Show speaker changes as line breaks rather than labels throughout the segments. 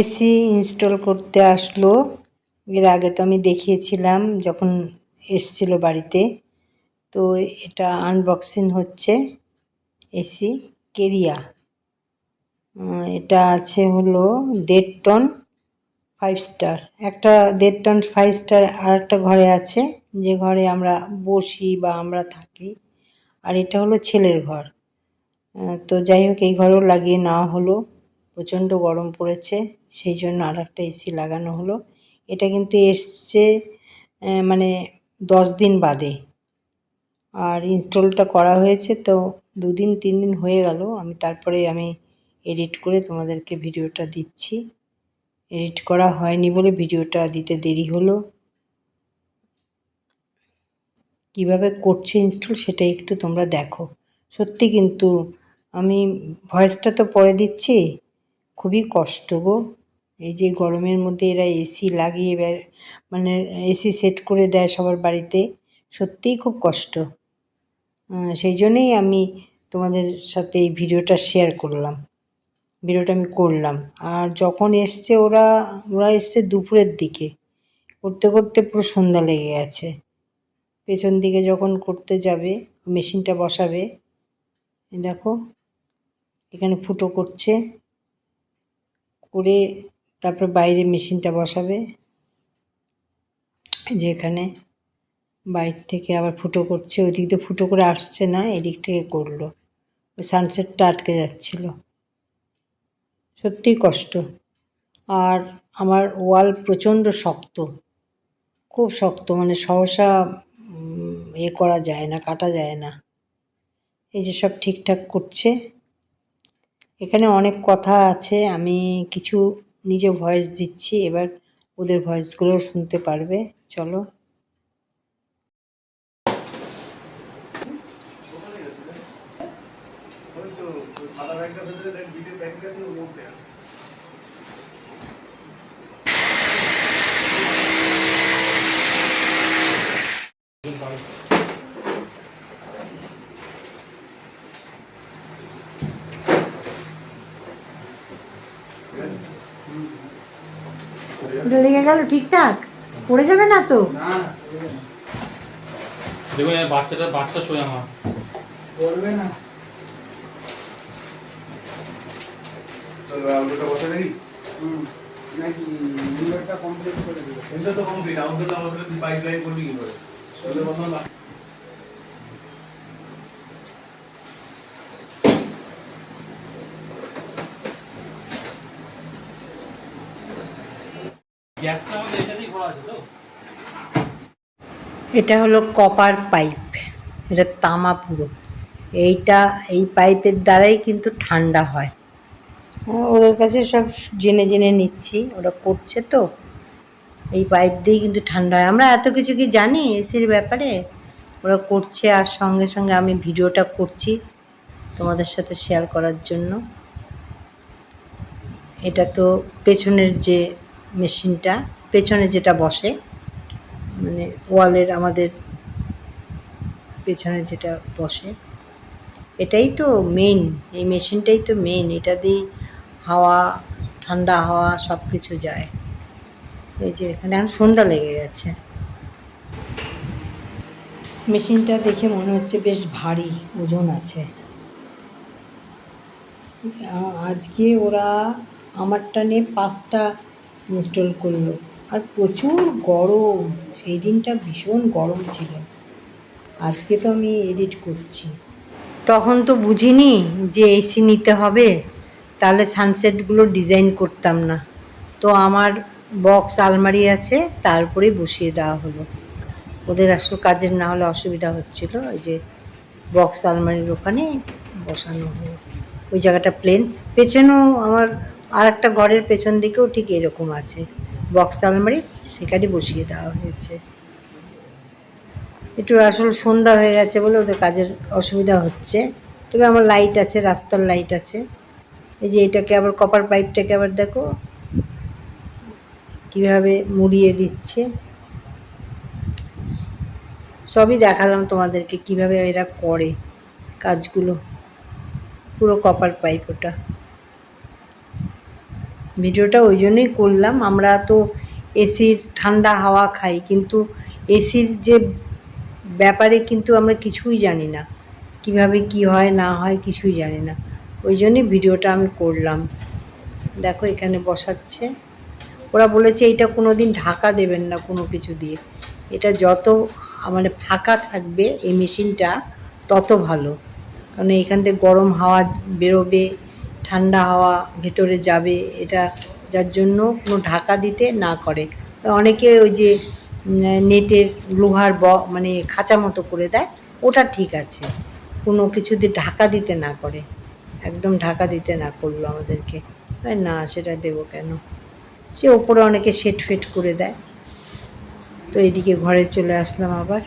AC install করতে আসলো। এর আগে তো আমি দেখিয়েছিলাম যখন এসছিল বাড়িতে। তো এটা আনবক্সিং হচ্ছে এসি কেরিয়া এটা আছে হলো দেড় টন ফাইভ স্টার একটা দেড় টন ফাইভ স্টার আর একটা ঘরে আছে, যে ঘরে আমরা বসি বা আমরা থাকি। আর এটা হলো ছেলের ঘর। তো যাই হোক, এই ঘরেও লাগিয়ে নেওয়া হলো। প্রচণ্ড গরম পড়েছে, সেই জন্য আর একটা এসি লাগানো হলো। এটা কিন্তু এসছে মানে দশ দিন বাদে। আর ইনস্টলটা করা হয়েছে তো দুদিন, তিন দিন হয়ে গেল। আমি তারপরে আমি এডিট করে তোমাদেরকে ভিডিওটা দিচ্ছি। এডিট করা হয়নি বলে ভিডিওটা দিতে দেরি হলো। কীভাবে করছে ইনস্টল সেটা একটু তোমরা দেখো। সত্যি কিন্তু আমি ভয়েসটা তো পরে দিচ্ছি, খুবই কষ্ট গো। এই যে গরমের মধ্যে এরা এসি লাগিয়ে মানে এসি সেট করে দেয় সবার বাড়িতে, সত্যিই খুব কষ্ট। সেই জন্যেই আমি তোমাদের সাথে এই ভিডিওটা শেয়ার করলাম। ভিডিওটা আমি করলাম। আর যখন এসছে ওরা ওরা এসছে দুপুরের দিকে। করতে করতে পুরো সন্ধ্যা লেগে গেছে। পেছন দিকে যখন করতে যাবে, মেশিনটা বসাবে দেখো, এখানে ফুটো করছে। করে তারপর বাইরে মেশিনটা বসাবে। যে এখানে বাইর থেকে আবার ফুটো করছে। ওই দিক দিয়ে ফুটো করে আসছে না, এদিক থেকে করল। ওই সানসেটটা আটকে যাচ্ছিল। সত্যিই কষ্ট। আর আমার ওয়াল প্রচণ্ড শক্ত। খুব শক্ত মানে সহসা এ করা যায় না, কাটা যায় না। এই যে সব ঠিকঠাক করছে। এখানে অনেক কথা আছে, আমি কিছু নিজে ভয়েস দিচ্ছি, এবার ওদের ভয়েসগুলো শুনতে পারবে। চলো।
সাদা ভেতরে দেখ বিটের প্যাকেট আছে ওর মধ্যে আছে।
লেগে গেল ঠিকঠাক? পড়ে যাবে না তো?
দেখুন বাচ্চাটা বাচ্চা শোয় আমার।
করবে না। চলো আউটডোরটা বসে নাকি
নাকি ইনভার্টার কমপ্লিট করে দিল?
এটা তো কমপ্লিট আউটডোরটা বসলে তুই পাইপ লাইন করবি কি করে? চলে বসানো
গ্যাসটা আমাদের এটাতেই ভরা আছে তো?
এটা হলো কপার পাইপ এটা তামা পুরো। এইটা এই পাইপের দ্বারাই কিন্তু ঠান্ডা হ্যাঁ, ওদের কাছে সব জেনে জেনে নিচ্ছি, ওরা করছে তো। এই পাইপ দিয়েই কিন্তু ঠান্ডা হয়। আমরা এত কিছু কি জানি এসির ব্যাপারে? ওরা করছে আর সঙ্গে সঙ্গে আমি ভিডিওটা করছি তোমাদের সাথে শেয়ার করার জন্য। এটা তো পেছনের যে মেশিনটা, পেছনে যেটা বসে মানে ওয়ালের আমাদের পেছনে যেটা বসে, এটাই তো মেইন এই মেশিনটাই তো মেইন এটা দিয়েই হাওয়া, ঠান্ডা হাওয়া সব কিছু যায়। এই যে এখানে এখন সন্ধ্যা লেগে গেছে। মেশিনটা দেখে মনে হচ্ছে বেশ ভারী, ওজন আছে। আজকে ওরা আমারটা নিয়ে পাঁচটা ইনস্টল করল। আর প্রচুর গরম, সেই দিনটা ভীষণ গরম ছিল। আজকে তো আমি এডিট করছি। তখন তো বুঝিনি যে এসি নিতে হবে। তাহলে সানসেটগুলো ডিজাইন করতাম না। তো আমার বক্স আলমারি আছে, তারপরে বসিয়ে দেওয়া হলো। ওদের আসলে কাজের না হলে অসুবিধা হচ্ছিল, ওই যে বক্স আলমারির ওখানে বসানো হলো। ওই জায়গাটা প্লেন পেছনেও আমার আর একটা ঘরের পেছন দিকেও ঠিক এরকম আছে। বক্স আলমারি, সেখানে বসিয়ে দেওয়া হয়েছে। একটু আসলে সন্ধ্যা হয়ে গেছে বলে ওদের কাজের অসুবিধা হচ্ছে। তবে আমার লাইট আছে, রাস্তার লাইট আছে। এই যে এটাকে আবার কপার পাইপটাকে আবার দেখো কীভাবে মুড়িয়ে দিচ্ছে। সবই দেখালাম তোমাদেরকে কীভাবে এরা করে কাজগুলো। পুরো কপার পাইপ ওটা। ভিডিওটা ওই জন্যই করলাম, আমরা তো এসির ঠান্ডা হাওয়া খাই, কিন্তু এসির যে ব্যাপারে কিন্তু আমরা কিছুই জানি না। কীভাবে কি হয়, না হয় কিছুই জানি না। ওই জন্যই ভিডিওটা আমি করলাম। দেখো এখানে বসাচ্ছে। ওরা বলেছে এটা কোনো দিন ঢাকা দেবেন না কোনো কিছু দিয়ে। এটা যত মানে ফাঁকা থাকবে এই মেশিনটা তত ভালো। কারণ এখান থেকে গরম হাওয়া বেরোবে, ঠান্ডা হাওয়া ভেতরে যাবে, এটা যার জন্য কোনো ঢাকা দিতে না করে। অনেকে ওই যে নেটের লোহার ব মানে খাঁচা মতো করে দেয়, ওটা ঠিক আছে। কোনো কিছুতে ঢাকা দিতে না করে। একদম ঢাকা দিতে না করল আমাদেরকে। না, সেটা দেবো কেন? সে ওপরে অনেকে সেট ফেট করে দেয়। তো এদিকে ঘরে চলে আসলাম আবার।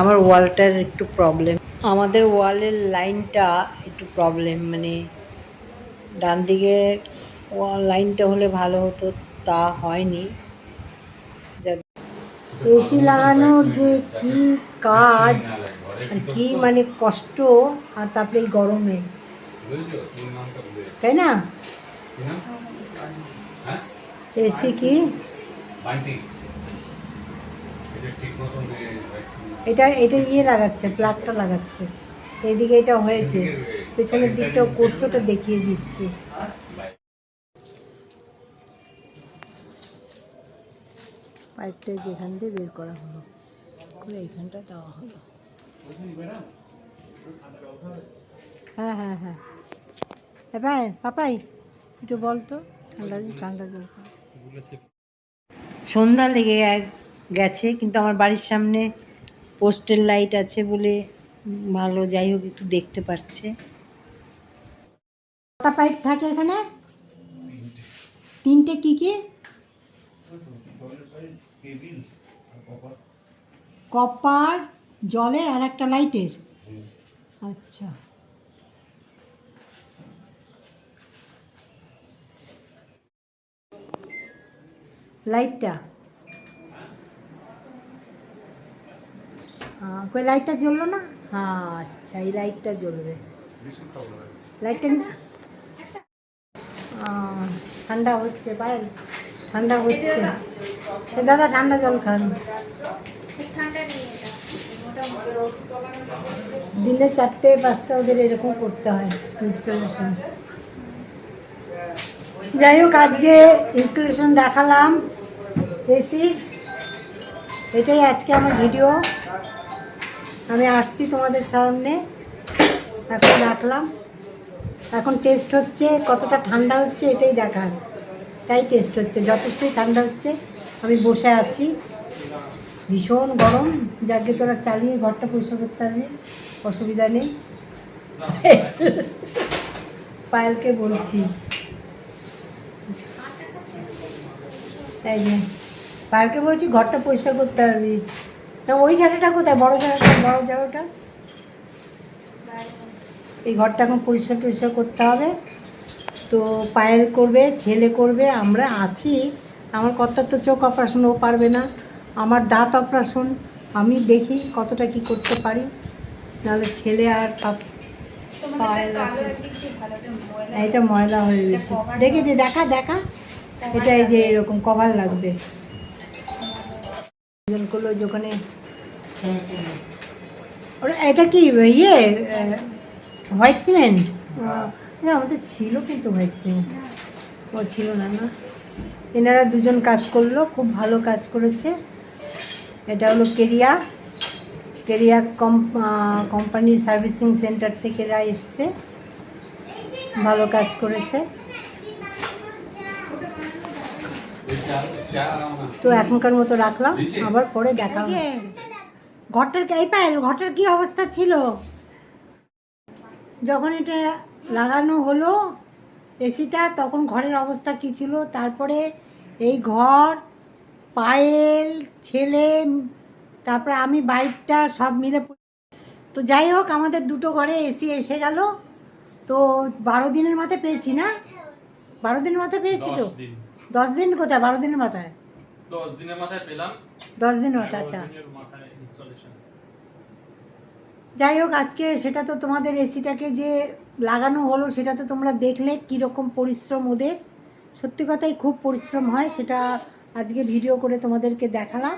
আমার ওয়ালটার একটু প্রবলেম আমাদের ওয়ালের লাইনটা একটু প্রবলেম মানে ডান দিকে লাইনটা হলে ভালো হতো, তা হয়নি। এসি লাগানোর যে কি কাজ? আর কি মানে কষ্ট আর তারপরে এই গরমে। তাই না? এসি কি? এটা এটা ইয়ে লাগাচ্ছে প্লাগটা লাগাচ্ছে। এদিকে এটা হয়েছে। পেছনের দিকটাও করছে ওটা দেখিয়ে দিচ্ছি। পাইপটা যেখান দিয়ে বের করা হলো করে এইখানটা দেওয়া হলো। হ্যাঁ হ্যাঁ হ্যাঁ। এবার পাপাই একটু বল তো ঠান্ডা ঠান্ডা জল সন্ধ্যা লেগে গেছে কিন্তু আমার বাড়ির সামনে পোস্টের লাইট আছে বলে ভালো যাই হোক একটু দেখতে পাচ্ছে কটা পাইপ থাকে এখানে? তিনটে কি কি? কপার জলের আর একটা লাইটের। আচ্ছা। লাইটটা। কই, লাইটটা জ্বললো না? হ্যাঁ আচ্ছা এই লাইটটা জ্বলবে। লাইটটা না? ঠান্ডা হচ্ছে পায়েল ঠান্ডা হচ্ছে। দাদা, ঠান্ডা জল খান। দিনে চারটে, পাঁচটা ওদের এরকম করতে হয় ইনস্টলেশন যাই হোক, আজকে ইনস্টলেশন দেখালাম। এসি, এটাই আজকে আমার ভিডিও আমি আসছি তোমাদের সামনে, এখন রাখলাম। এখন টেস্ট হচ্ছে, কতটা ঠান্ডা হচ্ছে এটাই দেখার। তাই টেস্ট হচ্ছে, যথেষ্টই ঠান্ডা হচ্ছে। আমি বসে আছি। ভীষণ গরম। যাকে তোরা চালিয়ে ঘরটা পরিষ্কার করতে পারবি, অসুবিধা নেই। পায়েলকে বলছি। যে, পায়েলকে বলছি ঘরটা পরিষ্কার করতে পারবি। না, ওই জায়গাটা কোথায়? বড় জায়গাটা বড় জায়গাটা? এই ঘরটা এখন পরিষ্কার টরিষ্কার করতে হবে। তো পায়েল করবে, ছেলে করবে, আমরা আছি। আমার কত তো চোখ অপারেশন ও পারবে না। আমার দাঁত অপারেশন আমি দেখি কতটা কি করতে পারি। নাহলে ছেলে আর আছে। এটা ময়লা হয়ে গেছে। দেখে যে দেখা দেখা। এটা এই যে এরকম কভার লাগবে। করল যে এটা কি ইয়ে হোয়াইট সিমেন্ট? আমাদের ছিল কিন্তু হোয়াইট সিমেন্ট। ও ছিল না না। এনারা দুজন কাজ করল খুব ভালো কাজ করেছে। এটা হলো কেরিয়া। কেরিয়া কম কোম্পানির সার্ভিসিং সেন্টার থেকে এরা এসছে। ভালো কাজ করেছে। তো এখনকার মতো রাখলাম। আবার পরে দেখা ঘরটার এই পায়েল, ঘরটার কি অবস্থা ছিল? যখন এটা লাগানো হলো এসিটা তখন ঘরের অবস্থা কী ছিল? তারপরে এই ঘর পায়েল ছেলে তারপরে আমি বাইকটা সব মিলে তো যাই হোক আমাদের দুটো ঘরে এসি এসে গেল। তো বারো দিনের মাথায় পেয়েছি না? বারো দিনের মাথায় পেয়েছি তো?
দশ দিন।
কোথায়? বারো দিনের মাথায়?
দশ দিনের মাথায় পেলাম।
দশ দিনের মাথায় আচ্ছা। যাই হোক আজকে সেটা তো তোমাদের এসিটাকে যে লাগানো হলো সেটা তো তোমরা দেখলে কীরকম পরিশ্রম ওদের। সত্যি কথাই খুব পরিশ্রম হয় সেটা আজকে ভিডিও করে তোমাদেরকে দেখালাম।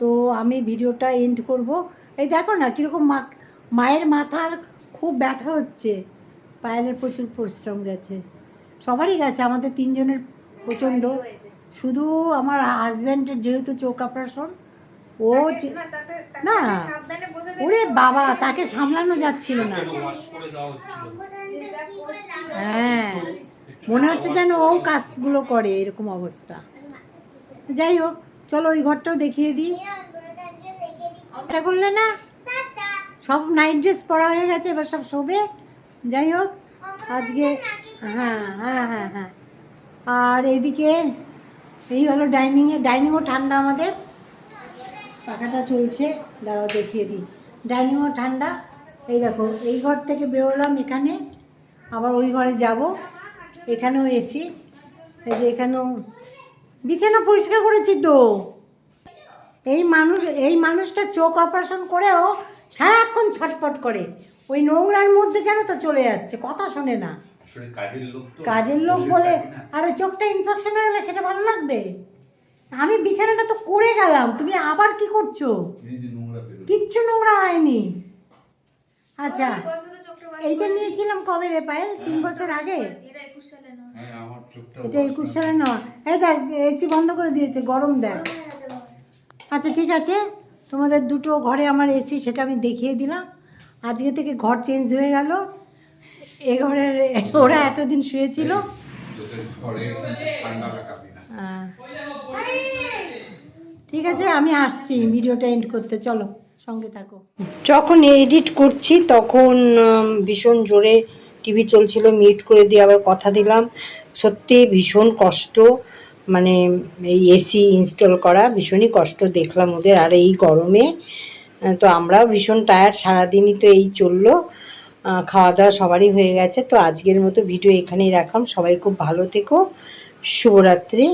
তো আমি ভিডিওটা এন্ড করব। এই দেখো না কীরকম মা মায়ের মাথার খুব ব্যথা হচ্ছে। পায়েলের প্রচুর পরিশ্রম গেছে। সবারই গেছে আমাদের তিনজনের প্রচণ্ড। শুধু আমার হাজব্যান্ডের যেহেতু চোখ অপারেশন ও না ওরে বাবা তাকে সামলানো যাচ্ছিল না। হ্যাঁ মনে হচ্ছে যেন ও কাজগুলো করে এরকম অবস্থা। যাই হোক, চলো ওই ঘরটাও দেখিয়ে দিই। করলে না? সব নাইট ড্রেস পরা হয়ে গেছে, এবার সব শোবে। যাই হোক, আজকে হ্যাঁ হ্যাঁ হ্যাঁ হ্যাঁ। আর এইদিকে, এই হলো ডাইনিংয়ে ডাইনিংও ঠান্ডা আমাদের। পাখাটা চলছে, দাঁড়াও দেখিয়ে দিই। ডাইনিংও ঠান্ডা। এই দেখো, এই ঘর থেকে বেরোলাম এখানে। আবার ওই ঘরে যাব। এখানেও এসি এই যে এখানেও বিছানা পরিষ্কার করেছি তো। এই মানুষ এই মানুষটা চোখ অপারেশন করেও সারাক্ষণ ছটপট করে। ওই নোংরার মধ্যে যেন তো চলে যাচ্ছে কথা শোনে না।
কাজের লোক
বলে আর ওই চোখটা ইনফেকশন হয়ে গেলে সেটা ভালো লাগবে? আমি বিছানাটা তো করে গেলাম তুমি আবার কি করছ?
এই যে নোংরা বেরোয়।
কিচ্ছু নোংরা হয়নি। আচ্ছা এইটা নিয়েছিলাম কবে রে পায়েল? তিন বছর আগে? এটা একুশ সালে নেওয়া এই দেখ এসি বন্ধ করে দিয়েছে গরম দেখ। আচ্ছা ঠিক আছে। তোমাদের দুটো ঘরে আমার এসি সেটা আমি দেখিয়ে দিলাম। আজকে থেকে ঘর চেঞ্জ হয়ে গেল। এ ঘরের ওরা এতদিন শুয়েছিল। ঠিক আছে আমি আসছি ভিডিওটা এন্ড করতে। চলো সঙ্গে থাকো। যখন এডিট করছি তখন ভীষণ জোরে টিভি চলছিল মিউট করে দিয়ে আবার কথা দিলাম। সত্যি ভীষণ কষ্ট মানে এই এসি ইনস্টল করা ভীষণই কষ্ট দেখলাম ওদের আর এই গরমে। তো আমরাও ভীষণ টায়ার্ড সারাদিনই তো এই চলল। খাওয়া দাওয়া সবারই হয়ে গেছে। তো আজকের মতো ভিডিও এখানেই রাখলাম। সবাই খুব ভালো থেকো। শুভরাত্রি।